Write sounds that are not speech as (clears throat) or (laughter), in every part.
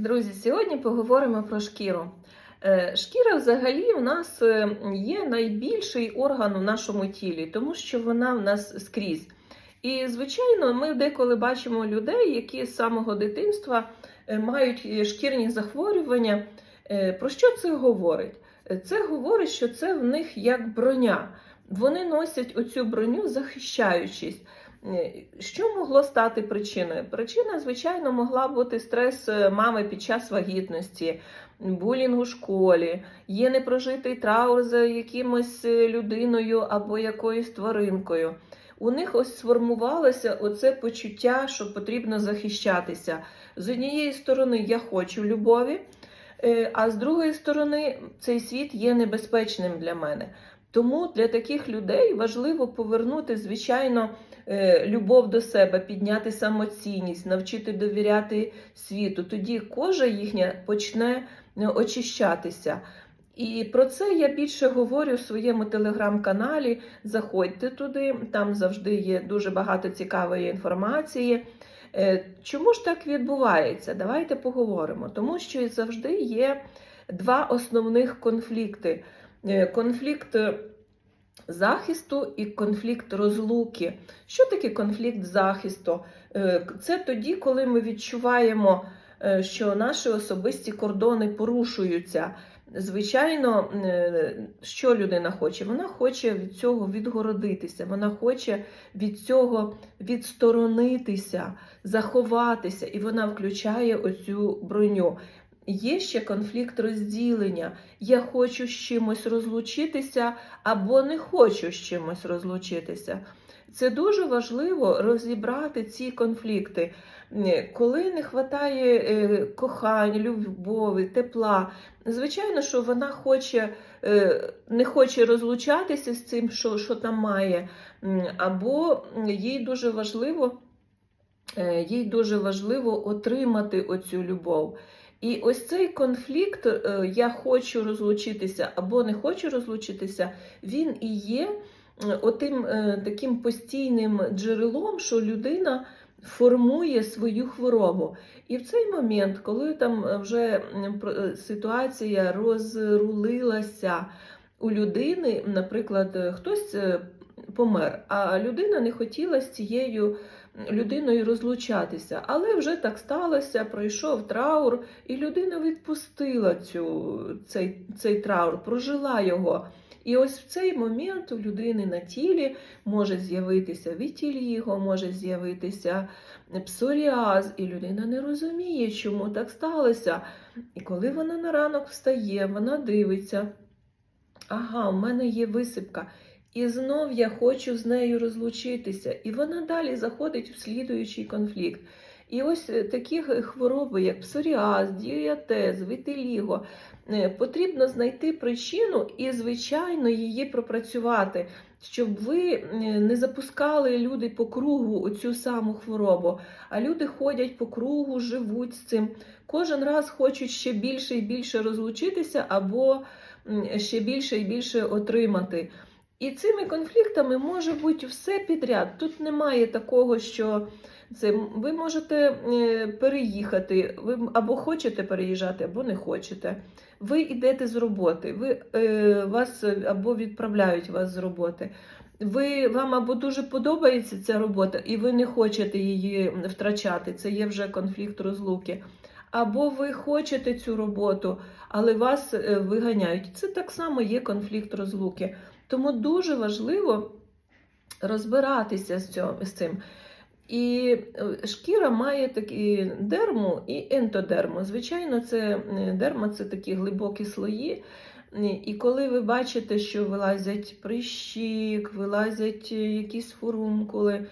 Друзі, сьогодні поговоримо про шкіру. Е, Шкіра взагалі в нас е, є найбільший орган у нашому тілі, тому що вона в нас скрізь. І, звичайно, ми деколи бачимо людей, які з самого дитинства е, мають шкірні захворювання. Про що це говорить? Це говорить, що це в них як броня. Вони носять оцю броню, захищаючись. Що могло стати причиною? Причина, звичайно, могла бути стрес е, мами під час вагітності, булінг у школі, є непрожитий траур за якимось е, людиною або якоюсь тваринкою. У них ось сформувалося оце почуття, що потрібно захищатися. З однієї сторони, я хочу любові, е, а з другої сторони, цей світ є небезпечним для мене. Тому для таких людей важливо повернути, звичайно, любов до себе, підняти самоцінність, навчити довіряти світу. Тоді кожа їхня почне е, очищатися. І про це я більше говорю в своєму телеграм-каналі. Заходьте туди, там завжди є дуже багато цікавої інформації. Е, Чому ж так відбувається? Давайте поговоримо. Тому що завжди є два основних конфлікти: Е, конфлікт захисту і конфлікт розлуки. Що таке конфлікт захисту? Е, Це тоді, коли ми відчуваємо, е, що наші особисті кордони порушуються. Звичайно, е, що людина хоче? Вона хоче від цього відгородитися, вона хоче від цього відсторонитися, заховатися, і вона включає оцю броню. Є ще конфлікт розділення. Я хочу з чимось розлучитися або не хочу з чимось розлучитися. Це дуже важливо розібрати ці конфлікти. Коли не вистачає е, кохання, любові, тепла, звичайно, що вона хоче, е, не хоче розлучатися з цим, що, що там має, або їй дуже важливо, е, їй дуже важливо отримати оцю любов. І ось цей конфлікт, е, я хочу розлучитися або не хочу розлучитися, він і є е, отим е, таким постійним джерелом, що людина формує свою хворобу. І в цей момент, коли там вже ситуація розрулилася у людини, наприклад, хтось помер, а людина не хотіла з цією людиною розлучатися. Але вже так сталося, пройшов траур, і людина відпустила цю, цей, цей траур, прожила його. І ось в цей момент у людини на тілі може з'явитися вітіліго, може з'явитися псоріаз, і людина не розуміє, чому так сталося. І коли вона на ранок встає, вона дивиться, ага, в мене є висипка. І знов я хочу з нею розлучитися. І вона далі заходить в слідуючий конфлікт. І ось е, такі хвороби, як псоріаз, діатез, вітиліго, е, потрібно знайти причину і, звичайно, її пропрацювати, щоб ви е, не запускали люди по кругу оцю саму хворобу. А люди ходять по кругу, живуть з цим. Кожен раз хочуть ще більше і більше розлучитися, або ще більше і більше отримати. І цими конфліктами може бути все підряд. Тут немає такого, що це ви можете е, переїхати, ви або хочете переїжджати, або не хочете. Ви йдете з роботи, ви е, вас е, або відправляють вас з роботи. Ви вам або дуже подобається ця робота, і ви не хочете її втрачати. Це є вже конфлікт розлуки. Або ви хочете цю роботу, але вас виганяють. Це так само є конфлікт розлуки. Тому дуже важливо розбиратися з цим. І е, шкіра має такі дерму і ентодерму. Звичайно, це е, дерма це такі глибокі слої. Е, І коли ви бачите, що вилазять прищик, вилазять якісь фурункули,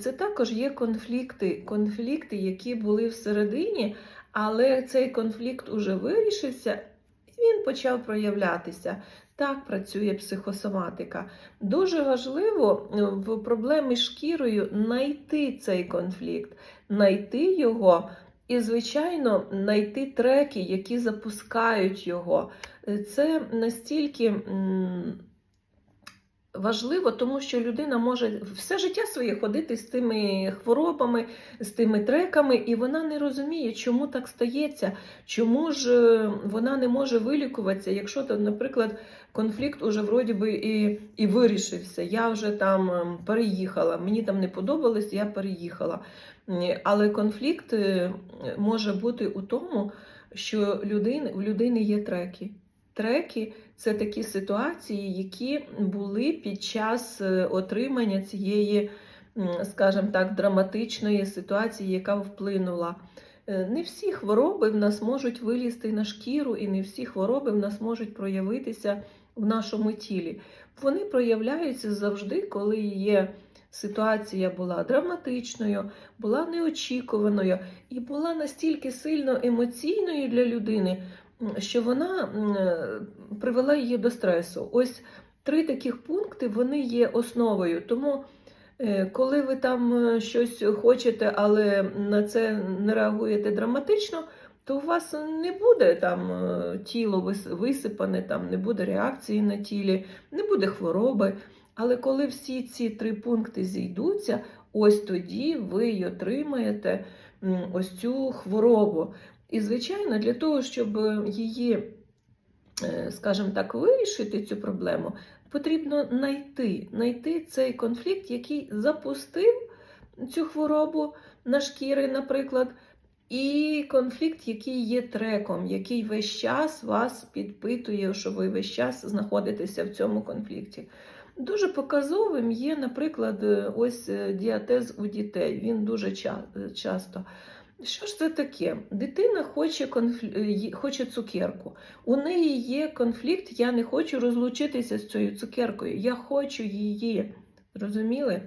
це також є конфлікти, конфлікти, які були всередині, але цей конфлікт уже вирішився, і він почав проявлятися. Так працює психосоматика. Дуже важливо е, в проблемі з шкірою знайти цей конфлікт, знайти його і, звичайно, знайти треки, які запускають його. Е, Це настільки важливо, тому що людина може все життя своє ходити з тими хворобами, з тими треками, і вона не розуміє, чому так стається, чому ж е, вона не може вилікуватися, якщо наприклад, конфлікт уже вроді би і, і вирішився. Я вже там ем, переїхала, мені там не подобалось, я переїхала. Але конфлікт е, може бути у тому, що людини, в людини є треки. Треки це такі ситуації, які були під час е, отримання цієї, скажімо так, драматичної ситуації, яка вплинула. Е, Не всі хвороби в нас можуть вилізти на шкіру, і не всі хвороби в нас можуть проявитися в нашому тілі. Вони проявляються завжди, коли є ситуація була драматичною, була неочікуваною і була настільки сильно емоційною для людини, що вона е, привела її до стресу. Ось три таких пункти вони є основою. Тому, е, коли ви там е, щось хочете, але на це не реагуєте драматично, то у вас не буде там тіло висипане, там не буде реакції на тілі, не буде хвороби. Але коли всі ці три пункти зійдуться, ось тоді ви й отримаєте ось цю хворобу. І, звичайно, для того, щоб її, е, скажімо так, вирішити цю проблему, потрібно знайти, знайти цей конфлікт, який запустив цю хворобу на шкіри, наприклад, і конфлікт, який є треком, який весь час вас підпитує, що ви весь час знаходитеся в цьому конфлікті. Дуже показовим є, наприклад, е, ось е, діатез у дітей. Він дуже е, часто. Що ж це таке? Дитина хоче, конфл... е, хоче цукерку. У неї є конфлікт, я не хочу розлучитися з цією цукеркою, я хочу її. Розуміли?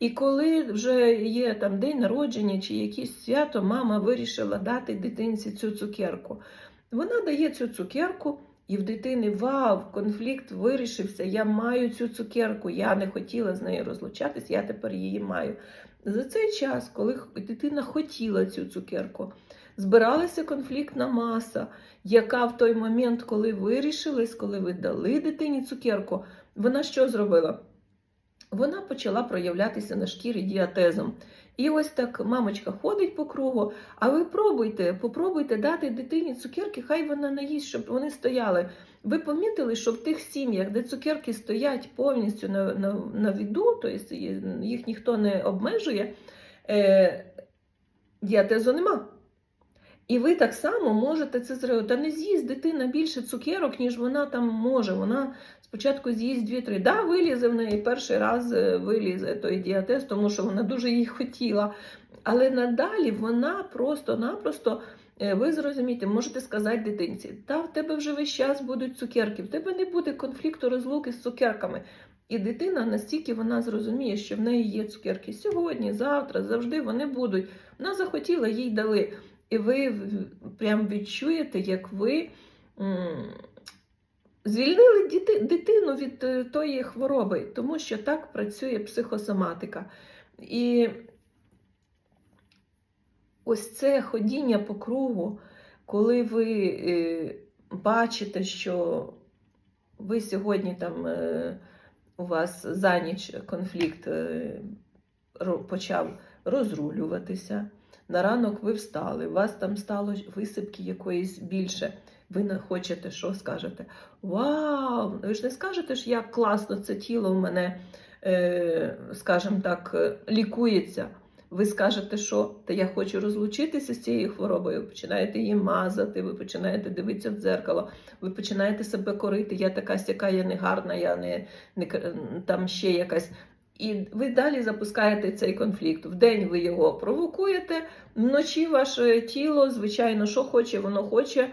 І коли вже є там день народження чи якесь свято, мама вирішила дати дитинці цю цукерку. Вона дає цю цукерку, і в дитини вау, конфлікт вирішився. Я маю цю цукерку, я не хотіла з нею розлучатись, я тепер її маю. За цей час, коли дитина хотіла цю цукерку, збиралася конфліктна маса, яка в той момент, коли вирішилась, коли ви дали дитині цукерку, вона що зробила? Вона почала проявлятися на шкірі діатезом. І ось так мамочка ходить по кругу, а ви пробуйте, попробуйте дати дитині цукерки, хай вона не їсть, щоб вони стояли. Ви помітили, що в тих сім'ях, де цукерки стоять повністю на, на, на віду, тобто їх ніхто не обмежує, е, діатезу нема. І ви так само можете це зробити. Та не з'їсть дитина більше цукерок, ніж вона там може. Вона спочатку з'їсть дві-три. Да, вилізе в неї перший раз е, вилізе той діатез, тому що вона дуже її хотіла. Але надалі вона просто-напросто, е, ви зрозумієте, можете сказати дитинці, та в тебе вже весь час будуть цукерки, в тебе не буде конфлікту розлуки з цукерками. І дитина настільки вона зрозуміє, що в неї є цукерки сьогодні, завтра, завжди вони будуть. Вона захотіла, їй дали. І ви прям відчуєте, як ви звільнили дитину від е, тої хвороби, тому що так працює психосоматика. І ось це ходіння по кругу, коли ви е, бачите, що ви сьогодні там е, у вас за ніч конфлікт е, почав розрулюватися. На ранок ви встали, у вас там стало висипки якоїсь більше. Ви не хочете, що скажете? Вау! Ви ж не скажете ж, як класно це тіло в мене, е, скажімо так, е, лікується. Ви скажете, що та я хочу розлучитися з цією хворобою. Ви починаєте її мазати, ви починаєте дивитися в дзеркало, ви починаєте себе корити. Я така сяка, я не гарна, я не, не там ще якась. І ви далі запускаєте цей конфлікт. Вдень ви його провокуєте, вночі ваше тіло, звичайно, що хоче, воно хоче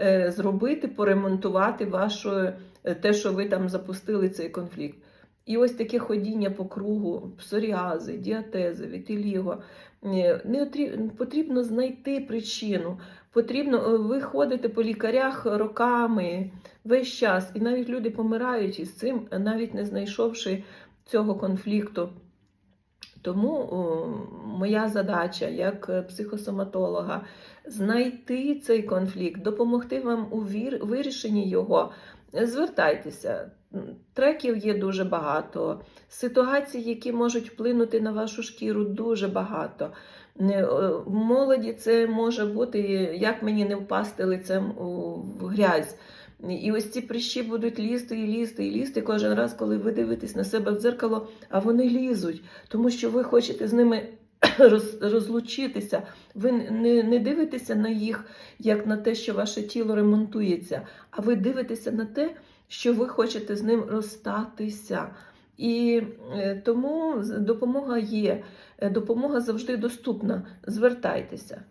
е, зробити, поремонтувати ваше, е, те, що ви там запустили цей конфлікт. І ось таке ходіння по кругу, псоріази, діатези, вітиліго. Е, Не отрі- потрібно знайти причину. Потрібно, ви ходите по лікарях роками, весь час. І навіть люди помирають із цим, навіть не знайшовши цього конфлікту. Тому о, моя задача як психосоматолога знайти цей конфлікт, допомогти вам у вір- вирішенні його. Звертайтеся. Треків є дуже багато, ситуацій, які можуть вплинути на вашу шкіру, дуже багато. Е, В молоді це може бути, як мені не впасти лицем в грязь. І ось ці прищі будуть лізти і лізти і лізти кожен раз, коли ви дивитесь на себе в дзеркало, а вони лізуть, тому що ви хочете з ними (clears throat) роз, розлучитися. Ви не, не дивитеся на їх як на те, що ваше тіло ремонтується, а ви дивитеся на те, що ви хочете з ним розстатися. І е, тому допомога є, Е, допомога завжди доступна. Звертайтеся.